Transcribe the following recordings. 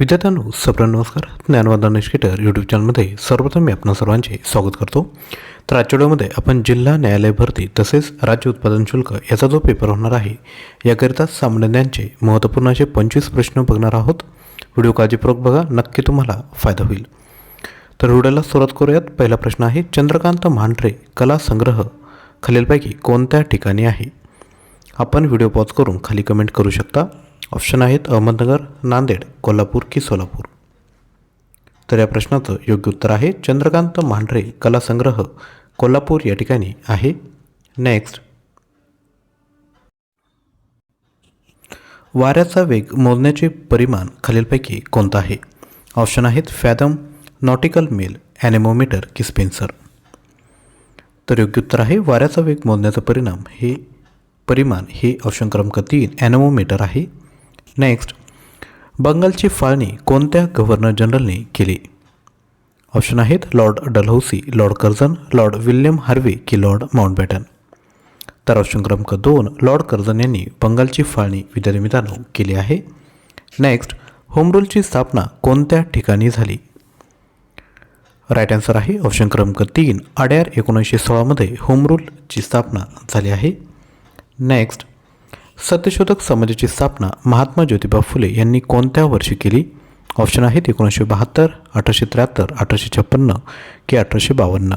विद्यार्थ्यांनो सप्र नमस्कार. ज्ञानवाद निष्केटर यूट्यूब चॅनलमध्ये सर्वप्रथम मी आपणा सर्वांचे स्वागत करतो. तर आजच्या व्हिडिओमध्ये आपण जिल्हा न्यायालय भरती तसेच राज्य उत्पादन शुल्क याचा जो पेपर होणार आहे याकरिता सामान्यांचे महत्त्वपूर्ण असे पंचवीस प्रश्न बघणार आहोत. व्हिडिओ काळजीपूर्वक बघा नक्की तुम्हाला फायदा होईल. तर व्हिडिओला सुरुवात करूयात. पहिला प्रश्न आहे चंद्रकांत मांढरे कला संग्रह खालीलपैकी कोणत्या ठिकाणी आहे? आपण व्हिडिओ पॉज करून खाली कमेंट करू शकता. ऑप्शन आहेत अहमदनगर नांदेड कोल्हापूर की सोलापूर. तर या प्रश्नाचं योग्य उत्तर आहे चंद्रकांत मांढरे कलासंग्रह कोल्हापूर. या ठिकाणी आहे. नेक्स्ट वाऱ्याचा वेग मोजण्याचे परिमाण खालीलपैकी कोणतं आहे? ऑप्शन आहेत फॅदम नॉटिकल मेल ॲनेमोमीटर की स्पेन्सर. तर योग्य उत्तर आहे वाऱ्याचा वेग मोजण्याचा परिणाम हे परिमाण हे ऑप्शन क्रमांक तीन ॲनोमोमीटर आहे. नेक्स्ट बंगालची फाळणी कोणत्या गव्हर्नर जनरलने केली? ऑप्शन आहेत Lord Dalhousie Lord Curzon Lord William Harvey की लॉर्ड माउंटबॅटन तर ऑप्शन क्रमांक दोन लॉर्ड कर्झन यांनी बंगालची फाळणी विद्यानिमित्तानं केली आहे. नेक्स्ट होमरूलची स्थापना कोणत्या ठिकाणी झाली? राईट आन्सर आहे ऑप्शन क्रमांक तीन अड्यार एकोणीसशे सोळामध्ये होमरूलची स्थापना झाली आहे. नेक्स्ट सत्यशोधक समाजाची स्थापना महात्मा ज्योतिबा फुले यांनी कोणत्या वर्षी केली? ऑप्शन आहेत एकोणीसशे बहात्तर अठराशे त्र्याहत्तर अठराशे छप्पन्न की अठराशे बावन्न.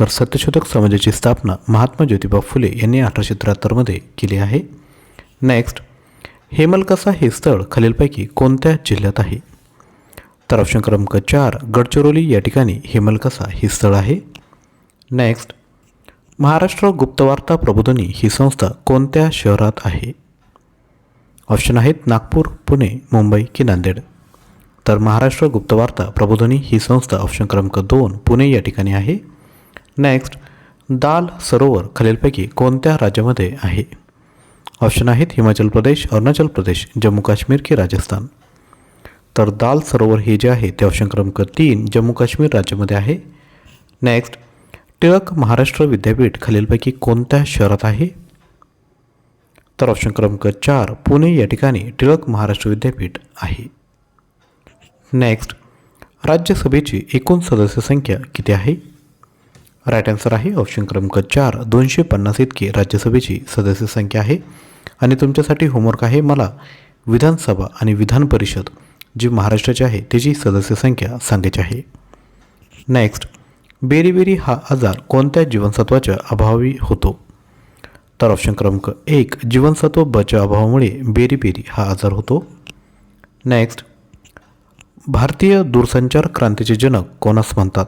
तर सत्यशोधक समाजाची स्थापना महात्मा ज्योतिबा फुले यांनी अठराशे त्र्याहत्तरमध्ये केली आहे. नेक्स्ट हेमलकसा हे स्थळ खालीलपैकी कोणत्या जिल्ह्यात आहे? तर ऑप्शन क्रमांक चार गडचिरोली या ठिकाणी हेमलकसा हे स्थळ आहे. नेक्स्ट महाराष्ट्र गुप्तवार्ता प्रबोधनी ही संस्था कोणत्या शहरात आहे? ऑप्शन आहेत नागपूर पुणे मुंबई की नांदेड. तर महाराष्ट्र गुप्तवार्ता प्रबोधनी ही संस्था ऑप्शन क्रमांक दोन पुणे या ठिकाणी आहे. नेक्स्ट दाल सरोवर खालीलपैकी कोणत्या राज्यामध्ये आहे? ऑप्शन आहेत हिमाचल प्रदेश अरुणाचल प्रदेश जम्मू काश्मीर की राजस्थान. तर दाल सरोवर हे जे आहे ते ऑप्शन क्रमांक तीन जम्मू काश्मीर राज्यामध्ये आहे. नेक्स्ट टिळक महाराष्ट्र विद्यापीठ खालीलपैकी कोणत्या शहरात आहे? तर ऑप्शन क्रमांक चार पुणे या ठिकाणी टिळक महाराष्ट्र विद्यापीठ आहे. नेक्स्ट राज्यसभेची एकूण सदस्य संख्या किती आहे? राईट आन्सर आहे ऑप्शन क्रमांक चार दोनशे पन्नास इतकी राज्यसभेची सदस्य संख्या आहे. आणि तुमच्यासाठी होमवर्क आहे मला विधानसभा आणि विधान परिषद जी महाराष्ट्राची आहे त्याची सदस्य संख्या सांगायची आहे. नेक्स्ट बेरीबेरी हा आजार कोणत्या जीवनसत्वाच्या अभावी होतो? तर ऑप्शन क्रमांक एक जीवनसत्व बच्या अभावामुळे बेरीबेरी हा आजार होतो. नेक्स्ट भारतीय दूरसंचार क्रांतीचे जनक कोणास म्हणतात?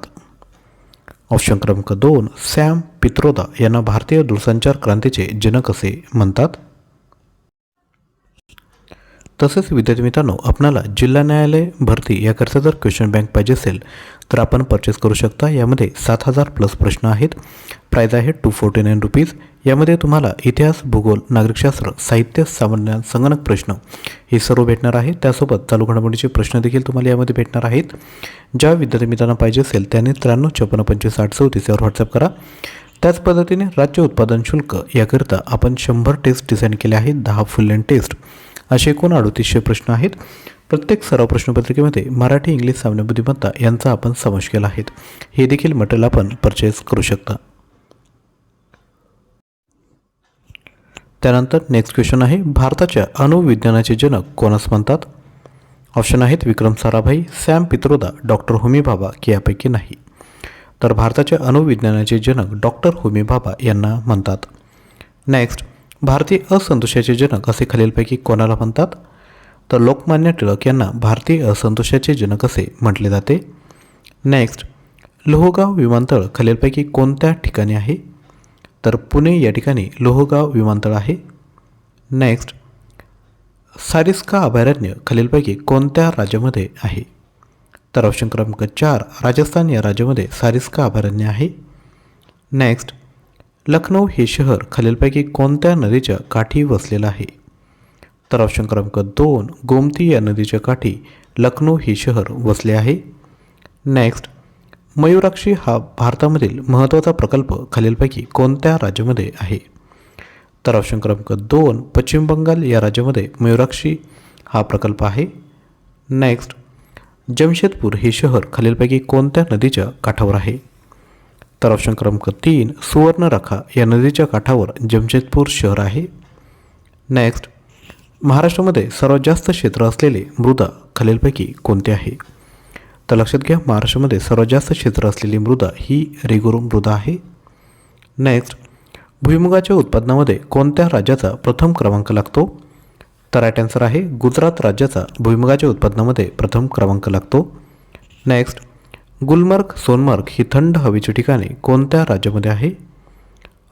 ऑप्शन क्रमांक दोन सॅम पित्रोदा यांना भारतीय दूरसंचार क्रांतीचे जनक असे म्हणतात. तसेच विद्यार्थी मित्रांनो आपणाला जिल्हा न्यायालय भरती याकरता जर क्वेश्चन बँक पाहिजे असेल तर आपण परचेस करू शकता. यामध्ये सात हजार प्लस प्रश्न आहेत. प्राईज आहे टू फोर्टी नाईन रुपीज यामध्ये तुम्हाला इतिहास भूगोल नागरिकशास्त्र साहित्य सामान्य संगणक प्रश्न हे सर्व भेटणार आहे त्यासोबत चालू घडामोडीचे प्रश्न देखील तुम्हाला यामध्ये भेटणार आहेत. ज्या विद्यार्थी मित्रांना पाहिजे असेल त्याने त्र्याण्णव छप्पन्न पंचवीस आठ चौतीस यावर व्हॉट्सअप करा. त्याच पद्धतीने राज्य उत्पादन शुल्क याकरिता आपण शंभर टेस्ट डिझाईन केले आहेत दहा फुल लेन टेस्ट असे एकूण अडतीसशे प्रश्न आहेत. प्रत्येक सराव प्रश्नपत्रिकेमध्ये मराठी इंग्लिश सामान्य बुद्धिमत्ता यांचा आपण समावेश केला आहे. हे देखील मटेरियल आपण परचेस करू शकता. त्यानंतर नेक्स्ट क्वेश्चन आहे भारताच्या अणुविज्ञानाचे जनक कोणास म्हणतात? ऑप्शन आहेत विक्रम साराभाई सॅम पित्रोदा डॉक्टर होमी भाभा की यापैकी नाही. तर भारताच्या अणुविज्ञानाचे जनक डॉक्टर होमी भाभा यांना म्हणतात. नेक्स्ट भारतीय असंतोषाचे जनक असे खालीलपैकी कोणाला म्हणतात? तर लोकमान्य टिळक यांना भारतीय असंतोषाचे जनक असे म्हटले जाते. नेक्स्ट लोहगाव विमानतळ खालीलपैकी कोणत्या ठिकाणी आहे? तर पुणे या ठिकाणी लोहगाव विमानतळ आहे. नेक्स्ट सारिस्का अभयारण्य खालीलपैकी कोणत्या राज्यामध्ये आहे? तर ऑप्शन क्रमांक चार राजस्थान या राज्यामध्ये सारिस्का अभयारण्य आहे. नेक्स्ट लखनौ हे शहर खालीलपैकी कोणत्या नदीच्या काठी वसलेलं आहे? तर ऑप्शन क्रमांक दोन गोमती या नदीच्या काठी लखनौ हे शहर वसले आहे. नेक्स्ट मयुराक्षी हा भारतामधील महत्त्वाचा प्रकल्प खालीलपैकी कोणत्या राज्यामध्ये आहे? तर ऑप्शन क्रमांक दोन पश्चिम बंगाल या राज्यामध्ये मयुराक्षी हा प्रकल्प आहे. नेक्स्ट जमशेदपूर हे शहर खालीलपैकी कोणत्या नदीच्या काठावर आहे? तर ऑप्शन क्रमांक तीन सुवर्णरेखा या नदीच्या काठावर जमशेदपूर शहर आहे. नेक्स्ट महाराष्ट्रामध्ये सर्वात जास्त क्षेत्र असलेले मृदा खालीलपैकी कोणते आहे? तर लक्षात घ्या महाराष्ट्रामध्ये सर्वात जास्त क्षेत्र असलेली मृदा ही रेगुरू मृदा आहे. नेक्स्ट भुईमुगाच्या उत्पादनामध्ये कोणत्या राज्याचा प्रथम क्रमांक लागतो? तर राईट आन्सर आहे गुजरात राज्याचा भुईमुगाच्या उत्पादनामध्ये प्रथम क्रमांक लागतो. नेक्स्ट गुलमर्ग सोनमर्ग ही थंड हवेची ठिकाणे कोणत्या राज्यामध्ये आहे?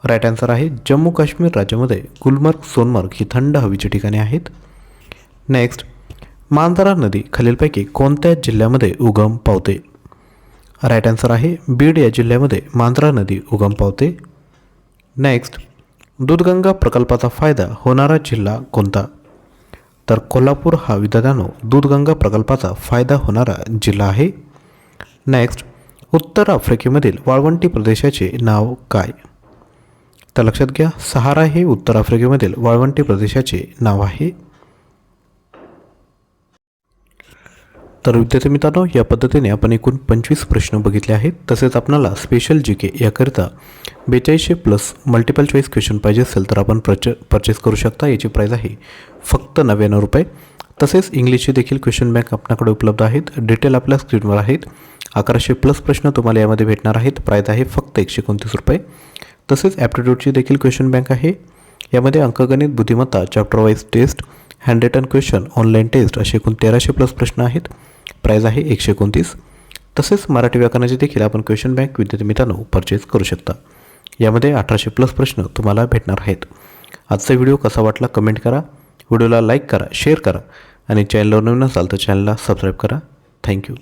राईट आन्सर आहे जम्मू काश्मीर राज्यामध्ये गुलमर्ग सोनमर्ग ही थंड हवेची ठिकाणे आहेत. नेक्स्ट मांजरा नदी खालीलपैकी कोणत्या जिल्ह्यामध्ये उगम पावते? राईट आन्सर आहे बीड या जिल्ह्यामध्ये मांजरा नदी उगम पावते. नेक्स्ट दूधगंगा प्रकल्पाचा फायदा होणारा जिल्हा कोणता? तर कोल्हापूर हा विद्यार्थ्यानो दूधगंगा प्रकल्पाचा फायदा होणारा जिल्हा आहे. नेक्स्ट उत्तर आफ्रिकेमधील वाळवंटी प्रदेशाचे नाव काय? तर लक्षात घ्या सहारा हे उत्तर आफ्रिकेमधील वाळवंटी प्रदेशाचे नाव आहे. तर विद्यार्थी मित्रांनो या पद्धतीने आपण एकूण पंचवीस प्रश्न बघितले आहेत. तसेच आपणाला स्पेशल जी के याकरिता बेचाळीसशे प्लस मल्टिपल चॉईस क्वेश्चन पाहिजे असेल तर आपण प्रच परचेस करू शकता. याची प्राईज आहे फक्त नव्याण्णव रुपये. तसेच इंग्लिशचे देखील क्वेश्चन बँक आपल्याकडे उपलब्ध आहेत. डिटेल आपल्या स्क्रीनवर आहेत. अकराशे प्लस प्रश्न तुम्हाला यामध्ये भेटणार आहेत. प्राईज आहे फक्त एकशे एकोणतीस रुपये. तसेच ॲप्टिट्यूडची देखील क्वेश्चन बँक आहे. यामध्ये अंकगणित बुद्धिमत्ता chapter wise test hand written question online test असे एकूण तेराशे प्लस प्रश्न आहेत. प्राईज आहे एकशे एकोणतीस. तसेच मराठी व्याकरणाचे देखील आपण क्वेश्चन बँक विद्यार्थी मित्रांनो परचेस करू शकता. यामध्ये अठराशे प्लस प्रश्न तुम्हाला भेटणार आहेत. आजचा व्हिडिओ कसा वाटला कमेंट करा. व्हिडिओला लाईक करा शेअर करा आणि चॅनलवर नवीन असाल तर चॅनलला सबस्क्राईब करा. थँक्यू.